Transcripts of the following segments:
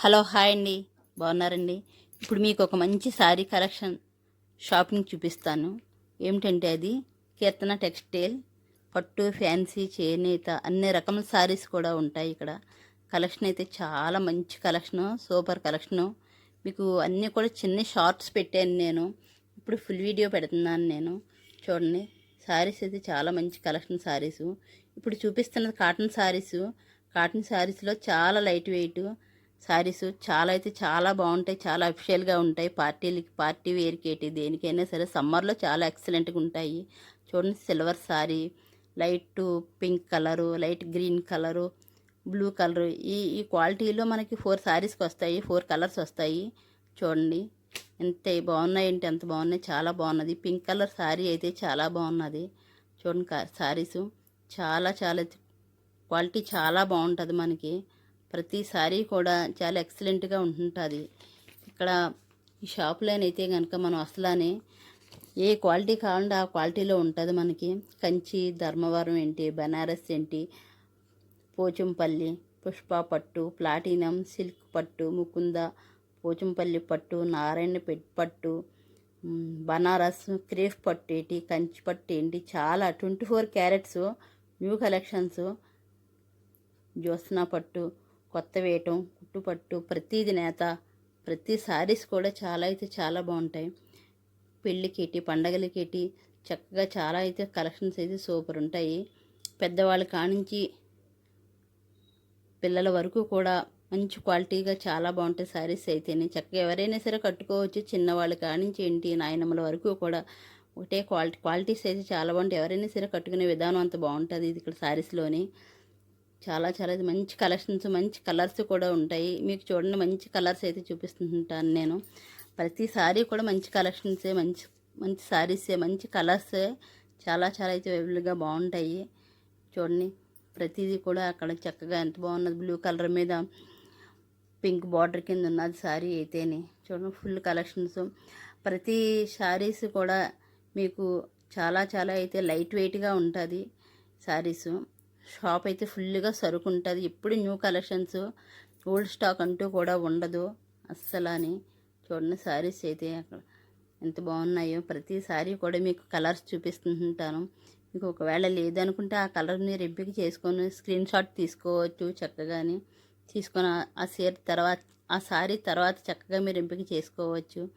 Hello hi అండి. బాగున్నారండి? ఇప్పుడు మీకు ఒక మంచి శారీ కలెక్షన్ షాపింగ్ చూపిస్తాను. ఏమిటంటే అది? కీర్తన టెక్స్టైల్ పట్టు ఫ్యాన్సీ చేనేత అన్ని రకముల శారీస్ కూడా ఉంటాయి ఇక్కడ. కలెక్షన్ అయితే చాలా మంచి కలెక్షను సూపర్ కలెక్షను. మీకు అన్నీ కూడా చిన్న షార్ట్స్ పెట్టాను నేను. ఇప్పుడు ఫుల్ వీడియో పెడుతున్నాను నేను. చూడండి. శారీస్ అయితే చాలా మంచి కలెక్షన్ శారీసు ఇప్పుడు చూపిస్తున్నది కాటన్ శారీసు కాటన్ శారీస్లో చాలా లైట్ వెయిట్ శారీస్ చాలా అయితే చాలా బాగుంటాయి చాలా అఫిషియల్గా ఉంటాయి. పార్టీలకి పార్టీ వేరికేటి దేనికైనా సరే సమ్మర్లో చాలా ఎక్సలెంట్గా ఉంటాయి. చూడండి silver sari light pink colour light green colour blue colour. ఈ ఈ క్వాలిటీలో మనకి ఫోర్ శారీస్కి వస్తాయి ఫోర్ కలర్స్ వస్తాయి. చూడండి ఎంత బాగున్నాయంటే ఎంత బాగున్నాయి చాలా బాగున్నది. పింక్ కలర్ శారీ అయితే చాలా బాగున్నది. చూడండి శారీస్ చాలా చాలా క్వాలిటీ చాలా బాగుంటుంది మనకి. ప్రతి సారీ కూడా చాలా ఎక్సలెంట్గా ఉంటుంటుంది. ఇక్కడ ఈ షాప్లోనైతే కనుక మనం అసలానే ఏ క్వాలిటీ కావాలంటే ఆ క్వాలిటీలో ఉంటుంది మనకి. కంచి ధర్మవరం ఏంటి బనారస్ ఏంటి పోచంపల్లి పుష్ప పట్టు ప్లాటినం సిల్క్ పట్టు ముకుంద పోచంపల్లి పట్టు నారాయణ పెట్ పట్టు బనారస్ క్రేఫ్ పట్టు ఏంటి కంచి పట్టు ఏంటి చాలా twenty four carats new collections Jyotsna పట్టు కొత్త వేయటం కుట్టుపట్టు ప్రతిది నేత ప్రతి శారీస్ కూడా చాలా అయితే చాలా బాగుంటాయి. పెళ్ళికేటి పండగలకేటి చక్కగా చాలా అయితే కలెక్షన్స్ అయితే సూపర్ ఉంటాయి. పెద్దవాళ్ళ కానించి పిల్లల వరకు కూడా మంచి క్వాలిటీగా చాలా బాగుంటాయి శారీస్ అయితేనే. చక్కగా ఎవరైనా సరే కట్టుకోవచ్చు చిన్నవాళ్ళు కానించి ఏంటి నాయనమ్మల వరకు కూడా ఒకటే క్వాలిటీ క్వాలిటీస్ అయితే చాలా బాగుంటాయి. ఎవరైనా సరే కట్టుకునే విధానం అంత బాగుంటుంది ఇది ఇక్కడ శారీస్లోని. చాలా చాలా మంచి కలెక్షన్స్ మంచి కలర్స్ కూడా ఉంటాయి. మీకు చూడండి మంచి కలర్స్ అయితే చూపిస్తుంటాను నేను. ప్రతి సారీ కూడా మంచి కలెక్షన్సే మంచి మంచి సారీసే మంచి కలర్సే చాలా చాలా అయితే అవైలబుల్గా బాగుంటాయి. చూడండి ప్రతిదీ కూడా అక్కడ చక్కగా ఎంత బాగున్నది. బ్లూ కలర్ మీద పింక్ బార్డర్ కింద ఉన్నది శారీ అయితేనే. చూడండి ఫుల్ కలెక్షన్స్ ప్రతి శారీస్ కూడా మీకు చాలా చాలా అయితే లైట్ వెయిట్గా ఉంటుంది శారీసు షాప్ అయితే ఫుల్గా సరుకు ఉంటుంది ఎప్పుడు న్యూ కలెక్షన్స్ ఓల్డ్ స్టాక్ అంటూ కూడా ఉండదు. అస్సలు అని చూడండి శారీస్ అయితే అక్కడ ఎంత బాగున్నాయో. ప్రతి శారీ కూడా మీకు కలర్స్ చూపిస్తుంటాను. మీకు ఒకవేళ లేదనుకుంటే ఆ కలర్ మీరు ఎంపిక చేసుకొని స్క్రీన్ షాట్ తీసుకోవచ్చు చక్కగాని. తీసుకొని ఆ- ఆ సీర తర్వాత ఆ శారీ తర్వాత చక్కగా మీరు ఎంపిక చేసుకోవచ్చు.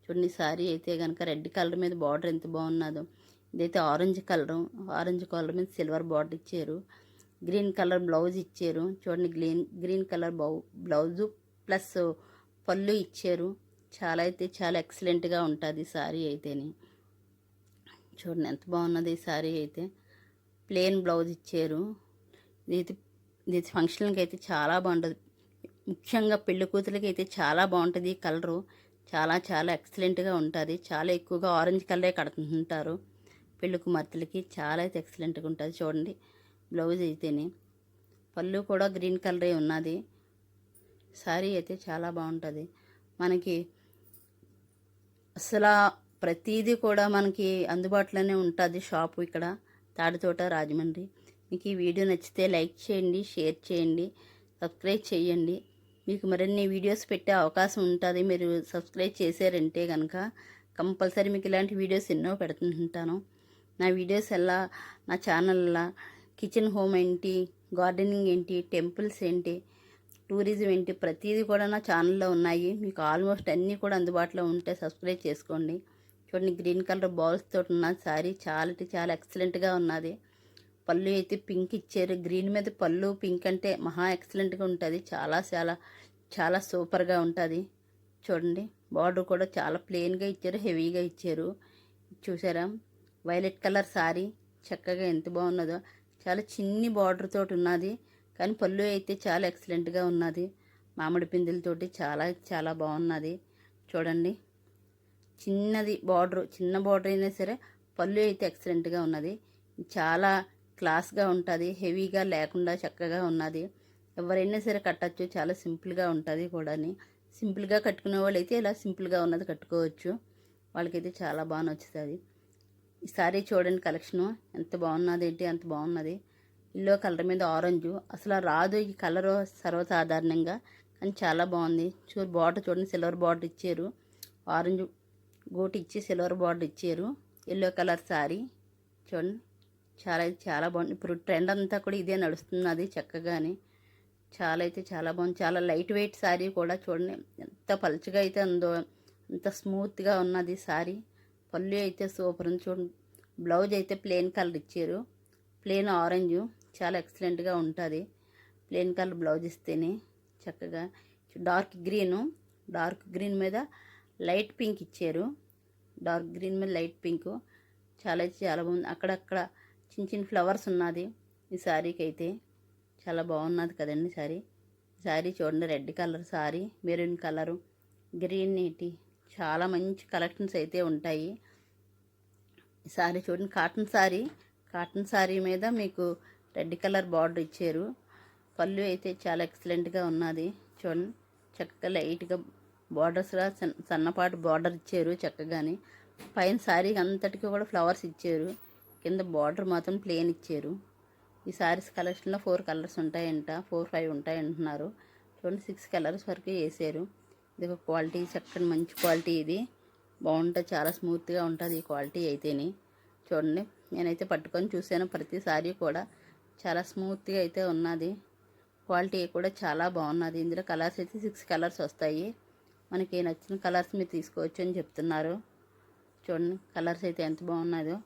చూడండి శారీ అయితే కనుక రెడ్ కలర్ మీద బార్డర్ ఎంత బాగున్నదో. ఇదైతే ఆరెంజ్ కలరు. ఆరెంజ్ కలర్ మీద సిల్వర్ బార్డర్ ఇచ్చారు. గ్రీన్ కలర్ బ్లౌజ్ ఇచ్చారు. చూడండి గ్రీన్ గ్రీన్ కలర్ బౌ బ్లౌజు ప్లస్ పళ్ళు ఇచ్చారు. చాలా అయితే చాలా ఎక్సలెంట్గా ఉంటుంది శారీ అయితేని. చూడండి ఎంత బాగున్నది ఈ శారీ అయితే. ప్లెయిన్ బ్లౌజ్ ఇచ్చారు. ఇది ఇది ఫంక్షన్కి అయితే చాలా బాగుంటుంది. ముఖ్యంగా పెళ్ళి కూతురికి అయితే చాలా బాగుంటుంది ఈ కలరు. చాలా చాలా ఎక్సలెంట్గా ఉంటుంది. చాలా ఎక్కువగా ఆరెంజ్ కలరే కడుతుంటారు. పెళ్ళి కుమార్తెలకి చాలా అయితే ఎక్సలెంట్గా ఉంటుంది చూడండి. బ్లౌజ్ అయితేనే. పళ్ళు కూడా గ్రీన్ కలరే ఉన్నది. శారీ అయితే చాలా బాగుంటుంది. మనకి అసలు ప్రతిదీ కూడా మనకి అందుబాటులోనే ఉంటుంది షాపు ఇక్కడ. తాడితోట రాజమండ్రి. మీకు ఈ వీడియో నచ్చితే లైక్ చేయండి షేర్ చేయండి సబ్స్క్రైబ్ చేయండి. మీకు మరిన్ని వీడియోస్ పెట్టే అవకాశం ఉంటుంది. మీరు సబ్స్క్రైబ్ చేశారంటే కనుక కంపల్సరీ మీకు ఇలాంటి వీడియోస్ ఎన్నో పెడుతుంటాను. నా వీడియోస్ ఎలా నా ఛానల్లో కిచెన్ హోమ్ ఏంటి గార్డెనింగ్ ఏంటి టెంపుల్స్ ఏంటి టూరిజం ఏంటి ప్రతిదీ కూడా నా ఛానల్లో ఉన్నాయి. మీకు ఆల్మోస్ట్ అన్నీ కూడా అందుబాటులో ఉంటే సబ్స్క్రైబ్ చేసుకోండి. చూడండి గ్రీన్ కలర్ బాల్స్ తోటి ఉన్న శారీ చాలా అంటే చాలా ఎక్సలెంట్గా ఉన్నది. పళ్ళు అయితే పింక్ ఇచ్చారు. గ్రీన్ మీద పళ్ళు పింక్ అంటే మహా ఎక్సలెంట్గా ఉంటుంది. చాలా చాలా చాలా సూపర్గా ఉంటుంది. చూడండి బార్డర్ కూడా చాలా ప్లెయిన్గా ఇచ్చారు హెవీగా ఇచ్చారు. చూసారా? వైలెట్ కలర్ శారీ చక్కగా ఎంత బాగున్నదో. చాలా చిన్ని బార్డర్ తోటి ఉన్నది. కానీ పళ్ళు అయితే చాలా ఎక్సలెంట్గా ఉన్నది. మామిడి పిందులతోటి చాలా చాలా బాగున్నది. చూడండి. చిన్నది బార్డర్ చిన్న బార్డర్ అయినా సరే పళ్ళు అయితే ఎక్సలెంట్గా ఉన్నది. చాలా క్లాస్గా ఉంటుంది. హెవీగా లేకుండా చక్కగా ఉన్నది. ఎవరైనా సరే కట్టచ్చు. చాలా సింపుల్గా ఉంటుంది కూడాని. సింపుల్గా కట్టుకునే వాళ్ళు అయితే ఇలా సింపుల్గా ఉన్నది కట్టుకోవచ్చు. వాళ్ళకైతే చాలా బాగా నచ్చుతుంది. ఈ సారీ చూడండి కలెక్షను. ఎంత బాగున్నది ఏంటి? అంత బాగున్నది. ఇల్లో కలర్ మీద ఆరెంజ్. అసలు రాదు ఈ కలర్ సర్వసాధారణంగా. కానీ చాలా బాగుంది. చూడు బార్డర్ చూడండి. సిల్వర్ బార్డర్ ఇచ్చారు. ఆరెంజ్ గోటు ఇచ్చి సిల్వర్ బార్డర్ ఇచ్చారు. ఎల్లో కలర్ శారీ చూడండి. చాలా అయితే చాలా బాగుంది. ఇప్పుడు ట్రెండ్ అంతా కూడా ఇదే నడుస్తున్నది చక్కగానే. చాలా అయితే చాలా బాగుంది. చాలా లైట్ వెయిట్ శారీ కూడా చూడండి. ఎంత పలుచగా అయితే ఉందో అంత స్మూత్గా ఉన్నది శారీ పళ్ళు అయితే సూపర్ ఉంది చూడండి. బ్లౌజ్ అయితే ప్లెయిన్ కలర్ ఇచ్చారు. Plain orange. చాలా ఎక్సలెంట్గా ఉంటుంది. ప్లెయిన్ కలర్ బ్లౌజ్ ఇస్తేనే చక్కగా. Dark green. డార్క్ గ్రీన్ మీద లైట్ పింక్ ఇచ్చారు. డార్క్ గ్రీన్ మీద లైట్ పింక్. చాలా అయితే చాలా బాగుంది. అక్కడక్కడ చిన్న చిన్న ఫ్లవర్స్ ఉన్నది ఈ శారీకి అయితే. చాలా బాగున్నది కదండి శారీ శారీ చూడండి red colour sari maroon colour green నీటి. చాలా మంచి కలెక్షన్స్ అయితే ఉంటాయి. ఈ చూడండి కాటన్ శారీ కాటన్ శారీ మీద మీకు రెడ్ కలర్ బార్డర్ ఇచ్చారు. పళ్ళు అయితే చాలా ఎక్సలెంట్గా ఉన్నది. చూడండి చక్కగా లైట్గా బార్డర్స్గా సన్నపాటి బార్డర్ ఇచ్చారు చక్కగానే. పైన శారీ అంతటికి కూడా ఫ్లవర్స్ ఇచ్చారు. కింద బార్డర్ మాత్రం ప్లేన్ ఇచ్చారు. ఈ శారీస్ కలెక్షన్లో ఫోర్ కలర్స్ ఉంటాయంట ఫోర్ ఫైవ్ ఉంటాయంటున్నారు. చూడండి సిక్స్ కలర్స్ వరకు వేసారు. ఇది ఒక క్వాలిటీ చక్కని మంచి క్వాలిటీ ఇది. బాగుంటుంది చాలా స్మూత్గా ఉంటుంది ఈ క్వాలిటీ అయితేని. చూడండి నేనైతే పట్టుకొని చూశాను ప్రతిసారి కూడా. చాలా స్మూత్గా అయితే ఉన్నది. క్వాలిటీ కూడా చాలా బాగున్నది. ఇందులో కలర్స్ అయితే సిక్స్ కలర్స్ వస్తాయి. మనకి నచ్చిన కలర్స్ మీరు తీసుకోవచ్చు అని చెప్తున్నారు. చూడండి కలర్స్ అయితే ఎంత బాగున్నదో.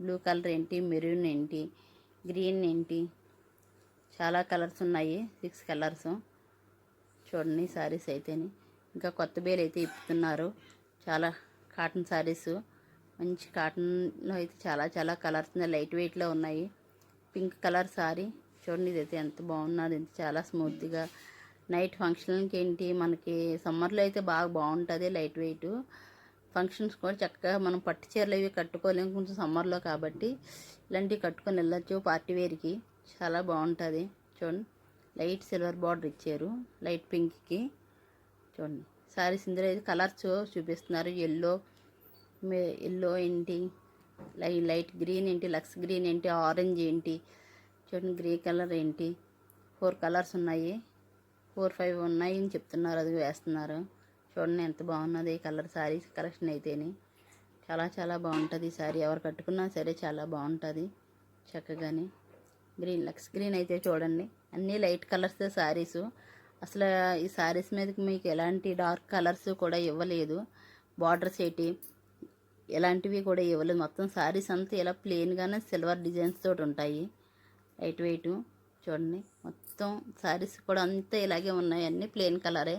బ్లూ కలర్ ఏంటి మెరూన్ ఏంటి గ్రీన్ ఏంటి. చాలా కలర్స్ ఉన్నాయి సిక్స్ కలర్స్. చూడండి సారీస్ అయితేని. ఇంకా కొత్త బేలు అయితే ఇప్పుతున్నారు. చాలా కాటన్ శారీస్ మంచి కాటన్లో అయితే చాలా చాలా కలర్స్ ఉన్నాయి. లైట్ వెయిట్లో ఉన్నాయి. పింక్ కలర్ సారీ చూడండి ఇదైతే ఎంత బాగున్నది. ఎంత చాలా స్మూత్గా నైట్ ఫంక్షన్కి ఏంటి? మనకి సమ్మర్లో అయితే బాగా బాగుంటుంది లైట్ వెయిట్ ఫంక్షన్స్ కూడా చక్కగా మనం పట్టు చీరలు ఇవి కట్టుకోలేము కొంచెం సమ్మర్లో కాబట్టి. ఇలాంటివి కట్టుకొని వెళ్ళొచ్చు. పార్టీ వేర్కి చాలా బాగుంటుంది. చూడండి. లైట్ సిల్వర్ బార్డర్ ఇచ్చారు. లైట్ పింక్కి చూడండి. సారీస్ ఇందులో అయితే కలర్స్ చూపిస్తున్నారు. ఎల్లో ఎల్లో ఏంటి? లై లైట్ గ్రీన్ ఏంటి? లక్స్ గ్రీన్ ఏంటి? ఆరెంజ్ ఏంటి? చూడండి గ్రే కలర్ ఏంటి? ఫోర్ కలర్స్ ఉన్నాయి. ఫోర్ ఫైవ్ ఉన్నాయి అని చెప్తున్నారు. అది వేస్తున్నారు. చూడండి ఎంత బాగున్నది ఈ కలర్ శారీస్ కలెక్షన్ అయితేనే. చాలా చాలా బాగుంటుంది ఈ శారీ ఎవరు కట్టుకున్నా సరే చాలా బాగుంటుంది. చక్కగానే. గ్రీన్ లక్స్ గ్రీన్ అయితే చూడండి. అన్నీ లైట్ కలర్స్ శారీస్ అసలు ఈ శారీస్ మీదకి మీకు ఎలాంటి డార్క్ కలర్స్ కూడా ఇవ్వలేదు. బార్డర్స్ ఏంటి ఎలాంటివి కూడా ఇవ్వలేదు. మొత్తం శారీస్ అంతా ఇలా ప్లెయిన్గానే సిల్వర్ డిజైన్స్ తోటి ఉంటాయి. లైట్ వెయిట్ చూడండి. మొత్తం శారీస్ కూడా అంతా ఇలాగే ఉన్నాయి. అన్నీ ప్లెయిన్ కలరే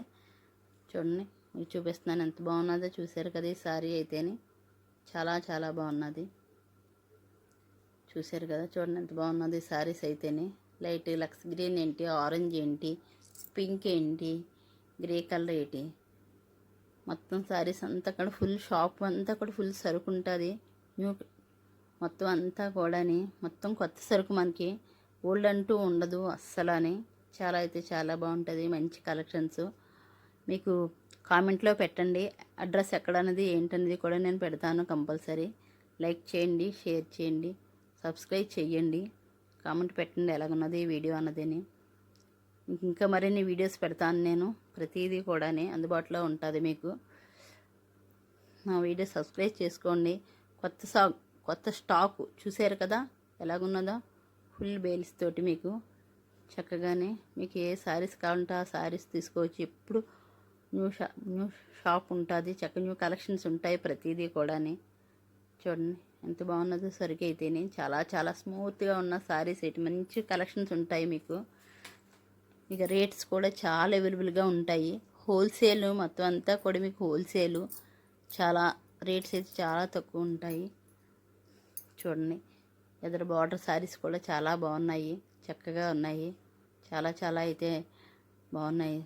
చూడండి. మీకు చూపిస్తున్నాను ఎంత బాగున్నదో చూసారు కదా ఈ శారీ అయితేనే. చాలా చాలా బాగున్నది. చూసారు కదా? చూడండి ఎంత బాగున్నది ఈ శారీస్ అయితేనే. లైట్ లక్స్ గ్రీన్ ఏంటి ఆరెంజ్ ఏంటి పింక్ ఏంటి గ్రే కలర్ ఏంటి. మొత్తం శారీస్ అంతా కూడా ఫుల్ షాప్ అంతా కూడా ఫుల్ సరుకు ఉంటుంది. న్యూ మొత్తం అంతా కూడాని మొత్తం కొత్త సరుకు మనకి ఓల్డ్ అంటూ ఉండదు అస్సలు అని చాలా అయితే చాలా బాగుంటుంది మంచి కలెక్షన్స్. మీకు కామెంట్లో పెట్టండి అడ్రస్ ఎక్కడ అనేది ఏంటనేది కూడా నేను పెడతాను కంపల్సరీ. లైక్ చేయండి షేర్ చేయండి సబ్స్క్రైబ్ చేయండి కామెంట్ పెట్టండి ఎలాగున్నది వీడియో అన్నదని. ఇంకా మరిన్ని వీడియోస్ పెడతాను నేను ప్రతిదీ కూడా అందుబాటులో ఉంటుంది మీకు. నా వీడియో సబ్స్క్రైబ్ చేసుకోండి. కొత్త సా కొత్త స్టాక్ చూసారు కదా ఎలాగున్నదో? ఫుల్ బేల్స్ తోటి మీకు చక్కగానే మీకు ఏ శారీస్ కావాలంటే ఆ శారీస్ తీసుకోవచ్చు. ఎప్పుడు న్యూ షా న్యూ షాప్ ఉంటుంది. చక్క న్యూ కలెక్షన్స్ ఉంటాయి ప్రతిదీ కూడా చూడండి. ఎంత బాగున్నదో సరికి అయితేనే చాలా చాలా స్మూత్గా ఉన్న శారీస్ అయితే మంచి కలెక్షన్స్ ఉంటాయి మీకు. ఇక రేట్స్ కూడా చాలా అవైలబుల్గా ఉంటాయి. హోల్సేల్ మొత్తం అంతా కూడా మీకు హోల్సేలు చాలా రేట్స్ అయితే చాలా తక్కువ ఉంటాయి. చూడండి ఎదురు బార్డర్ శారీస్ కూడా చాలా బాగున్నాయి చక్కగా ఉన్నాయి. చాలా చాలా అయితే బాగున్నాయి.